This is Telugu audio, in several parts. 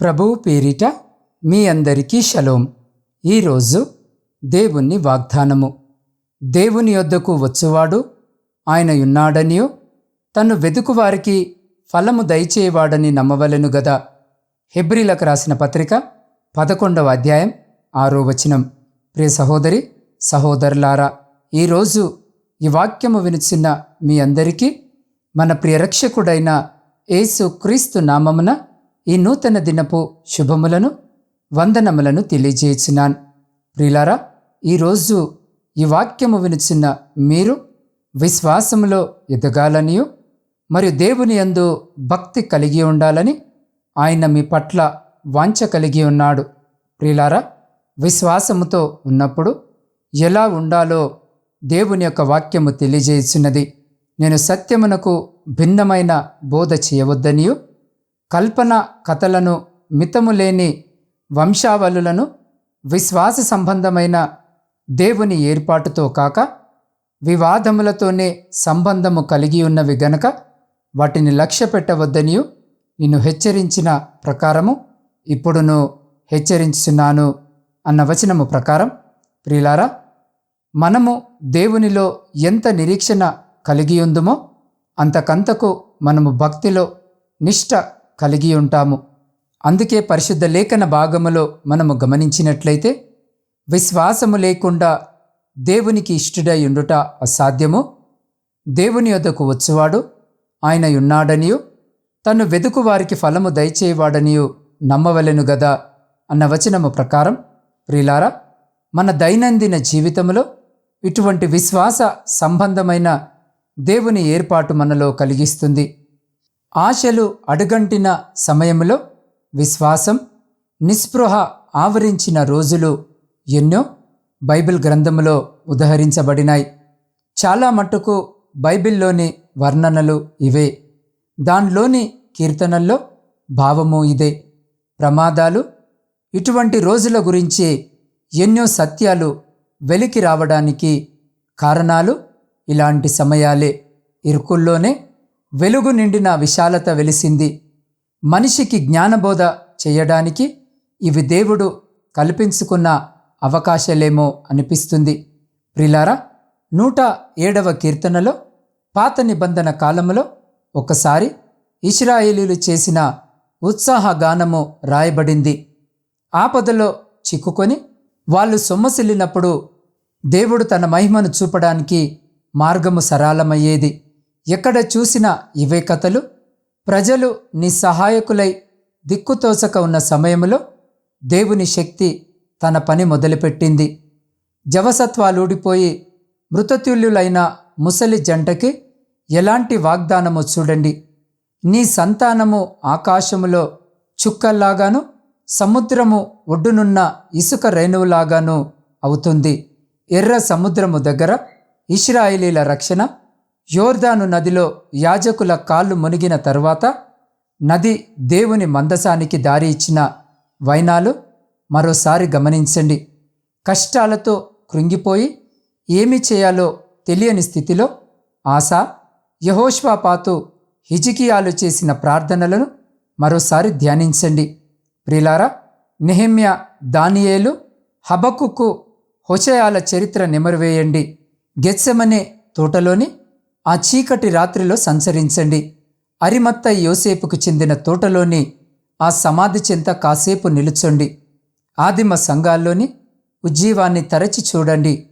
ప్రభువు పేరిట మీ అందరికీ షలోం. ఈరోజు దేవుని వాగ్దానము. దేవుని యొద్దకు వచ్చువాడు ఆయన తను వెదుకువారికి ఫలము దయచేవాడని నమ్మవలెను గదా. హెబ్రిలకు రాసిన పత్రిక పదకొండవ అధ్యాయం ఆరో వచనం. ప్రియ సహోదరి సహోదరులారా ఈరోజు ఈ వాక్యము వినిచిన మీ అందరికీ మన ప్రియరక్షకుడైన యేసు క్రీస్తు నామమున ఈ నూతన దినపు శుభములను వందనములను తెలియజేయుచున్నాను. ప్రిలారా ఈరోజు ఈ వాక్యము వినుచున్న మీరు విశ్వాసములో ఎదగాలనియు మరియు దేవుని యందు భక్తి కలిగి ఉండాలని ఆయన మీ పట్ల వాంఛ కలిగి ఉన్నాడు. ప్రిలారా విశ్వాసముతో ఉన్నప్పుడు ఎలా ఉండాలో దేవుని యొక్క వాక్యము తెలియజేయుచున్నది. నేను సత్యమునకు భిన్నమైన బోధ చేయవద్దనియు కల్పన కథలను మితము లేని వంశావళులను విశ్వాస సంబంధమైన దేవుని ఏర్పాటుతో కాక వివాదములతోనే సంబంధము కలిగి ఉన్నవి గనక వాటిని లక్ష్య పెట్టవద్దనియు నిన్ను హెచ్చరించిన ప్రకారము ఇప్పుడును హెచ్చరించున్నాను అన్న వచనము ప్రకారం ప్రియులారా మనము దేవునిలో ఎంత నిరీక్షణ కలిగి ఉందుమో అంతకంతకు మనము భక్తిలో నిష్ట కలిగి ఉంటాము. అందుకే పరిశుద్ధ లేఖన భాగములో మనము గమనించినట్లయితే విశ్వాసము లేకుండా దేవునికి ఇష్టడై ఉండుట అసాధ్యము. దేవుని యొద్దకు వచ్చేవాడు ఆయన ఉన్నాడనియు తను వెదుకు వారికి ఫలము దయచేవాడనియు నమ్మవలెను గదా అన్న వచనము ప్రకారం ప్రిలారా మన దైనందిన జీవితంలో ఇటువంటి విశ్వాస సంబంధమైన దేవుని ఏర్పాటు మనలో కలిగిస్తుంది. ఆశలు అడుగంటిన సమయంలో విశ్వాసం నిస్పృహ ఆవరించిన రోజులు ఎన్నో బైబిల్ గ్రంథములో ఉదహరించబడినాయి. చాలా మట్టుకు బైబిల్లోని వర్ణనలు ఇవే. దానిలోని కీర్తనల్లో భావము ఇదే. ప్రమాదాలు ఇటువంటి రోజుల గురించి ఎన్నో సత్యాలు వెలికి రావడానికి కారణాలు ఇలాంటి సమయాలే. ఇరుకుల్లోనే వెలుగు నిండిన విశాలత వెలిసింది. మనిషికి జ్ఞానబోధ చేయడానికి ఇవి దేవుడు కల్పించుకున్న అవకాశాలేమో అనిపిస్తుంది. ప్రిలారా నూట ఏడవ కీర్తనలో పాత నిబంధన కాలములో ఒకసారి ఇస్రాయేలీలు చేసిన ఉత్సాహ గానము రాయబడింది. ఆపదలో చిక్కుకొని వాళ్ళు సొమ్మసిల్లినప్పుడు దేవుడు తన మహిమను చూపడానికి మార్గము సరళమయ్యేది. ఎక్కడ చూసినా ఇవే కథలు? ప్రజలు నిస్సహాయకులై దిక్కుతోచక ఉన్న సమయంలో దేవుని శక్తి తన పని మొదలుపెట్టింది. జవసత్వాలూడిపోయి మృతతుల్యులైన ముసలి జంటకి ఎలాంటి వాగ్దానమో చూడండి. నీ సంతానము ఆకాశములో చుక్కల్లాగాను సముద్రము ఒడ్డునున్న ఇసుక రేణువులాగాను అవుతుంది. ఎర్ర సముద్రము దగ్గర ఇస్రాయిలీల రక్షణ యోర్దాను నదిలో యాజకుల కాళ్ళు మునిగిన తరువాత నది దేవుని మందసానికి దారి ఇచ్చిన వైనాలు మరోసారి గమనించండి. కష్టాలతో కృంగిపోయి ఏమి చేయాలో తెలియని స్థితిలో ఆశా యహోష్వాపాతు హిజికియాలు చేసిన ప్రార్థనలను మరోసారి ధ్యానించండి. ప్రిలారా నెహమ్య దానియేలు హబకుకు హొచయాల చరిత్ర నెమరువేయండి. గెత్సెమనే తోటలోని ఆ చీకటి రాత్రిలో సంచరించండి. అరిమత్త యోసేపుకు చెందిన తోటలోని ఆ సమాధి చెంత కాసేపు నిలుచోండి. ఆదిమ సంఘాల్లోని ఉజ్జీవాన్ని తరచి చూడండి.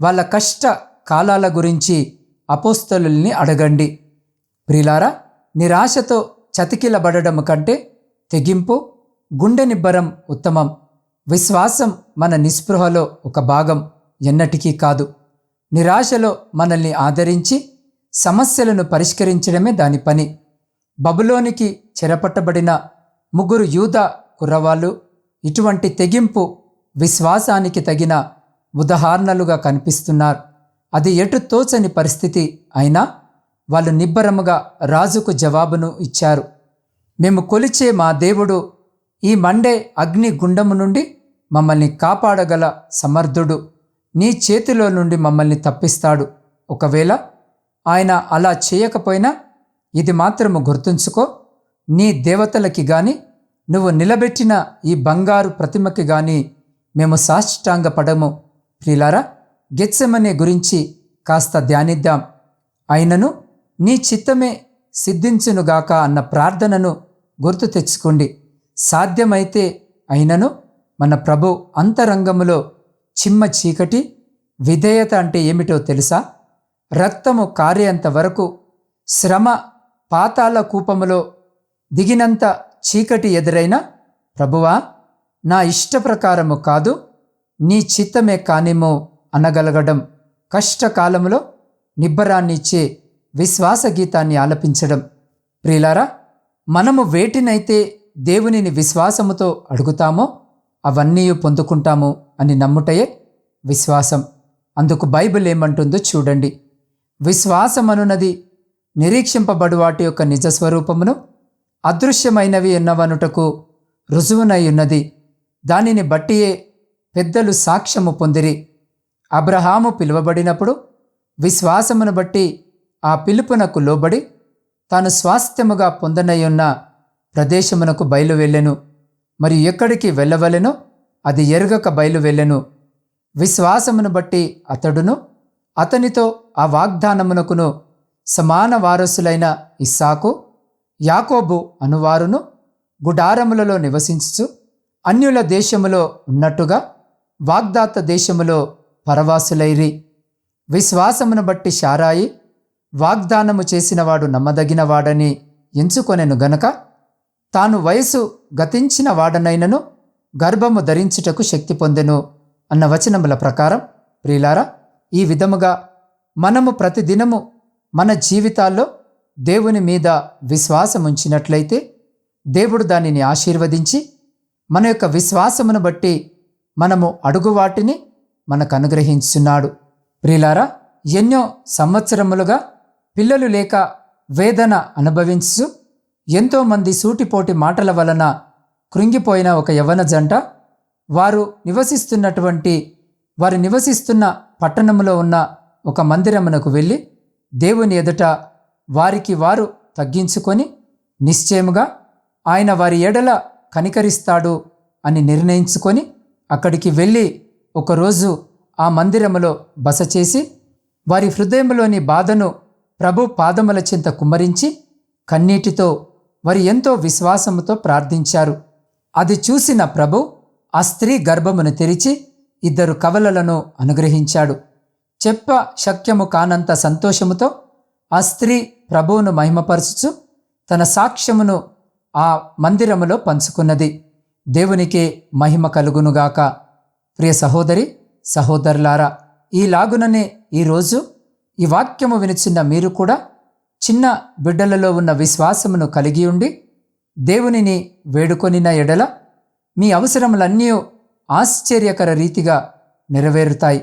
వాళ్ళ కష్ట కాలాల గురించి అపోస్తలుల్ని అడగండి. ప్రిలారా నిరాశతో చతికిలబడడం కంటే తెగింపు గుండె నిబ్బరం ఉత్తమం. విశ్వాసం మన నిస్పృహలో ఒక భాగం ఎన్నటికీ కాదు. నిరాశలో మనల్ని ఆదరించి సమస్యలను పరిష్కరించడమే దాని పని. బబులోనికి చెరపట్టబడిన ముగ్గురు యూద కుర్రవాళ్ళు ఇటువంటి తెగింపు విశ్వాసానికి తగిన ఉదాహరణలుగా కనిపిస్తున్నారు. అది ఎటు తోచని పరిస్థితి అయినా వాళ్ళు నిబ్బరముగా రాజుకు జవాబును ఇచ్చారు. మేము కొలిచే మా దేవుడు ఈ మండే అగ్ని గుండము నుండి మమ్మల్ని కాపాడగల సమర్థుడు. నీ చేతిలో నుండి మమ్మల్ని తప్పిస్తాడు. ఒకవేళ ఆయన అలా చేయకపోయినా ఇది మాత్రము గుర్తుంచుకో నీ దేవతలకి గాని నువ్వు నిలబెట్టిన ఈ బంగారు ప్రతిమకి గాని మేము సాష్టాంగ పడము ప్రిలారా గెత్సెమనే గురించి కాస్త ధ్యానిద్దాం. అయినను నీ చిత్తమే సిద్ధించునుగాక అన్న ప్రార్థనను గుర్తు తెచ్చుకోండి. సాధ్యమైతే అయినను మన ప్రభు అంతరంగములో చిమ్మ చీకటి విధేయత అంటే ఏమిటో తెలుసా? రక్తము కారేంత వరకు శ్రమ పాతాల కూపములో దిగినంత చీకటి ఎదురైన ప్రభువా నా ఇష్ట ప్రకారము కాదు నీ చిత్తమే కానేమో అనగలగడం. కష్టకాలంలో నిబ్బరాన్నిచ్చే విశ్వాస గీతాన్ని ఆలపించడం. ప్రియులారా మనము వేటినైతే దేవునిని విశ్వాసముతో అడుగుతామో అవన్నీ పొందుకుంటాము అని నమ్ముటయే విశ్వాసం. అందుకు బైబిల్ ఏమంటుందో చూడండి. విశ్వాసమనున్నది నిరీక్షింపబడు వాటి యొక్క నిజ స్వరూపమును అదృశ్యమైనవి ఎన్నవనుటకు రుజువునై ఉన్నది దానిని బట్టియే పెద్దలు సాక్ష్యము పొందిరి. అబ్రహాము పిలువబడినప్పుడు విశ్వాసమును బట్టి ఆ పిలుపునకు లోబడి తాను స్వాస్థ్యముగా పొందనయ్యున్న ప్రదేశమునకు బయలు వెళ్ళెను. మరి ఎక్కడికి వెళ్ళవలెనో అది ఎరుగక బయలు వెళ్ళెను. విశ్వాసమును బట్టి అతడును అతనితో ఆ వాగ్దానమునకును సమాన వారసులైన ఇస్సాకు యాకోబు అనువారును గుడారములలో నివసించుచు అన్యుల దేశములో ఉన్నట్టుగా వాగ్దాత దేశములో పరవాసులైరి. విశ్వాసమును బట్టి శారాయి వాగ్దానము చేసినవాడు నమ్మదగినవాడని ఎంచుకొనెను గనక తాను వయసు గతించిన వాడనైనను గర్భము ధరించుటకు శక్తి పొందెను అన్న వచనముల ప్రకారం ప్రియులారా ఈ విధముగా మనము ప్రతిదినము మన జీవితాల్లో దేవుని మీద విశ్వాసం ఉంచినట్లయితే దేవుడు దానిని ఆశీర్వదించి మన యొక్క విశ్వాసమును బట్టి మనము అడుగు వాటిని మనకు అనుగ్రహించున్నాడు. ప్రిలారా ఎన్నో సంవత్సరములుగా పిల్లలు లేక వేదన అనుభవించు ఎంతోమంది సూటిపోటి మాటల వలన కృంగిపోయిన ఒక యవన జంట వారు నివసిస్తున్నటువంటి వారు నివసిస్తున్న పట్టణంలో ఉన్న ఒక మందిరమునకు వెళ్ళి దేవుని ఎదుట వారికి వారు తగ్గించుకొని నిశ్చయముగా ఆయన వారి ఎడల కనికరిస్తాడు అని నిర్ణయించుకొని అక్కడికి వెళ్ళి ఒకరోజు ఆ మందిరములో బస చేసి వారి హృదయంలోని బాధను ప్రభు పాదముల చింత కుమ్మరించి కన్నీటితో వారు ఎంతో విశ్వాసముతో ప్రార్థించారు. అది చూసిన ప్రభు ఆ స్త్రీ గర్భమును తెరిచి ఇద్దరు కవలలను అనుగ్రహించాడు. చెప్ప శక్యము కానంత సంతోషముతో ఆ స్త్రీ ప్రభువును మహిమపరచుచు తన సాక్ష్యమును ఆ మందిరములో పంచుకున్నది. దేవునికే మహిమ కలుగునుగాక. ప్రియ సహోదరి సహోదరులారా ఈలాగుననే ఈరోజు ఈ వాక్యము వినిచిన్న మీరు కూడా చిన్న బిడ్డలలో ఉన్న విశ్వాసమును కలిగి ఉండి దేవునిని వేడుకొనిన ఎడల మీ అవసరములన్నీ ఆశ్చర్యకర రీతిగా నెరవేరుతాయి.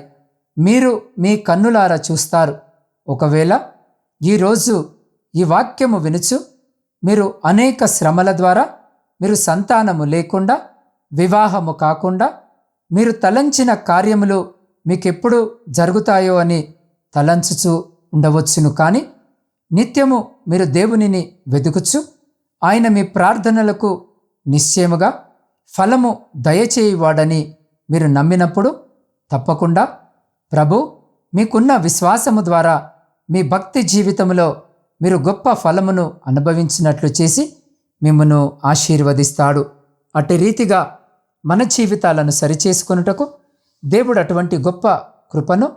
మీరు మీ కన్నులారా చూస్తారు. ఒకవేళ ఈరోజు ఈ వాక్యము వినుచు మీరు అనేక శ్రమల ద్వారా మీరు సంతానము లేకుండా వివాహము కాకుండా మీరు తలంచిన కార్యములు మీకెప్పుడు జరుగుతాయో అని తలంచుచు ఉండవచ్చును కానీ నిత్యము మీరు దేవునిని వెతుకుచు ఆయన మీ ప్రార్థనలకు నిశ్చయముగా ఫలము దయచేయువాడని మీరు నమ్మినప్పుడు తప్పకుండా ప్రభు మీకున్న విశ్వాసము ద్వారా మీ భక్తి జీవితంలో మీరు గొప్ప ఫలమును అనుభవించినట్లు చేసి మిమ్మను ఆశీర్వదిస్తాడు. అటు రీతిగా మన జీవితాలను సరిచేసుకొనుటకు దేవుడు అటువంటి గొప్ప కృపను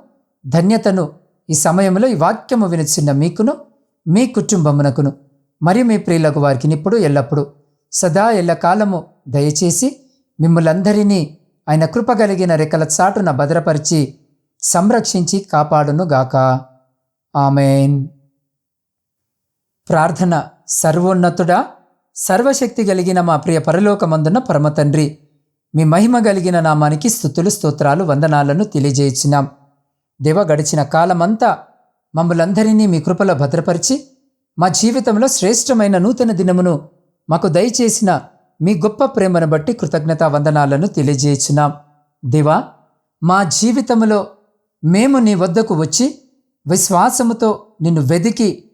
ధన్యతను ఈ సమయంలో ఈ వాక్యము వినిచిన్న మీకును మీ కుటుంబమునకును మరియు మీ ప్రియులకు వారికి ఇప్పుడు ఎల్లప్పుడూ సదా ఎల్లకాలము దయచేసి మిమ్మలందరినీ ఆయన కృప కలిగిన రెక్కల చాటున భద్రపరిచి సంరక్షించి కాపాడును గాక ఆమెన్. ప్రార్థన సర్వోన్నతుడా సర్వశక్తి కలిగిన మా ప్రియ పరలోకమందున్న పరమతండ్రి మీ మహిమ కలిగిన నామానికి స్థుతులు స్తోత్రాలు వందనాలను తెలియజేయించినాం దేవ గడిచిన కాలమంతా మమ్మలందరినీ మీ కృపలో భద్రపరిచి మా జీవితంలో శ్రేష్టమైన నూతన దినమును మాకు దయచేసిన మీ గొప్ప ప్రేమను బట్టి కృతజ్ఞతా వందనాలను తెలియజేయుచున్నాం. దేవా మా జీవితంలో మేము నీ వద్దకు వచ్చి విశ్వాసముతో నిన్ను వెదికి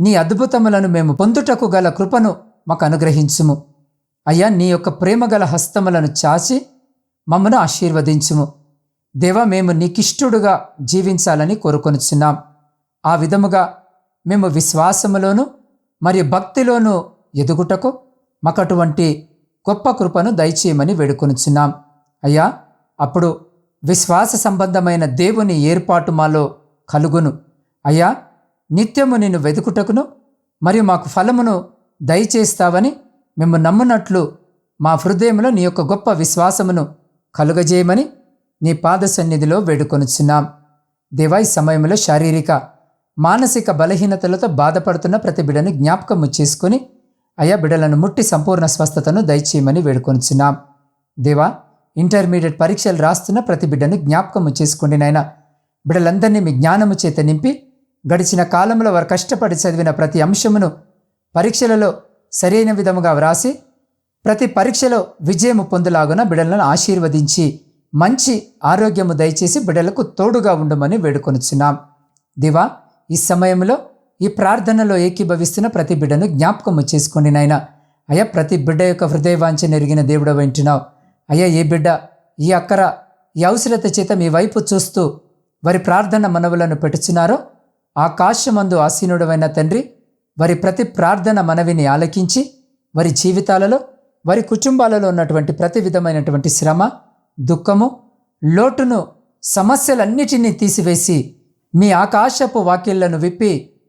నీ అద్భుతములను మేము పొందుటకు గల కృపను మాకు అనుగ్రహించుము. అయ్యా నీ యొక్క ప్రేమగల హస్తములను చాచి మమ్మను ఆశీర్వదించుము. దేవా మేము నీకిష్టుడుగా జీవించాలని కోరుకొనుచున్నాం. ఆ విధముగా మేము విశ్వాసములోను మరియు భక్తిలోనూ ఎదుగుటకు మాకు అటువంటి గొప్ప కృపను దయచేయమని వేడుకొనుచున్నాం. అయ్యా అప్పుడు విశ్వాస సంబంధమైన దేవుని ఏర్పాటు మాలో కలుగును. అయ్యా నిత్యము నిన్ను వెతుకుటకును మరియు మాకు ఫలమును దయచేస్తావని మేము నమ్మునట్లు మా హృదయంలో నీ యొక్క గొప్ప విశ్వాసమును కలుగజేయమని నీ పాద సన్నిధిలో వేడుకొనుచున్నాం. దేవా ఈ సమయంలో శారీరక మానసిక బలహీనతలతో బాధపడుతున్న ప్రతి బిడ్డను జ్ఞాపకము చేసుకుని అయా బిడ్డలను ముట్టి సంపూర్ణ స్వస్థతను దయచేయమని వేడుకొనిచున్నాం. దేవా ఇంటర్మీడియట్ పరీక్షలు రాస్తున్న ప్రతి బిడ్డను జ్ఞాపకము చేసుకోండి నాయన. బిడ్డలందరినీ మీ జ్ఞానము చేత నింపి గడిచిన కాలంలో వారు కష్టపడి చదివిన ప్రతి అంశమును పరీక్షలలో సరైన విధముగా వ్రాసి ప్రతి పరీక్షలో విజయము పొందులాగున బిడ్డలను ఆశీర్వదించి మంచి ఆరోగ్యము దయచేసి బిడ్డలకు తోడుగా ఉండమని వేడుకొనుచున్నాం. దివా ఈ సమయంలో ఈ ప్రార్థనలో ఏకీభవిస్తున్న ప్రతి బిడ్డను జ్ఞాపకము చేసుకోండి నాయన. అయ్యా ప్రతి బిడ్డ యొక్క హృదయవాంఛ నెరిగిన దేవుడు వింటున్నావు అయ్యా ఏ బిడ్డ ఈ అక్కర ఈ అవసరత చేత మీ వైపు చూస్తూ వారి ప్రార్థన మనవులను పెట్టుచున్నారో ఆకాశమందు ఆసీనుడమైన తండ్రి వారి ప్రతి ప్రార్థన మనవిని ఆలకించి వారి జీవితాలలో వారి కుటుంబాలలో ఉన్నటువంటి ప్రతి విధమైనటువంటి శ్రమ దుఃఖము లోటును సమస్యలన్నిటినీ తీసివేసి మీ ఆకాశపు వాక్యలను విప్పి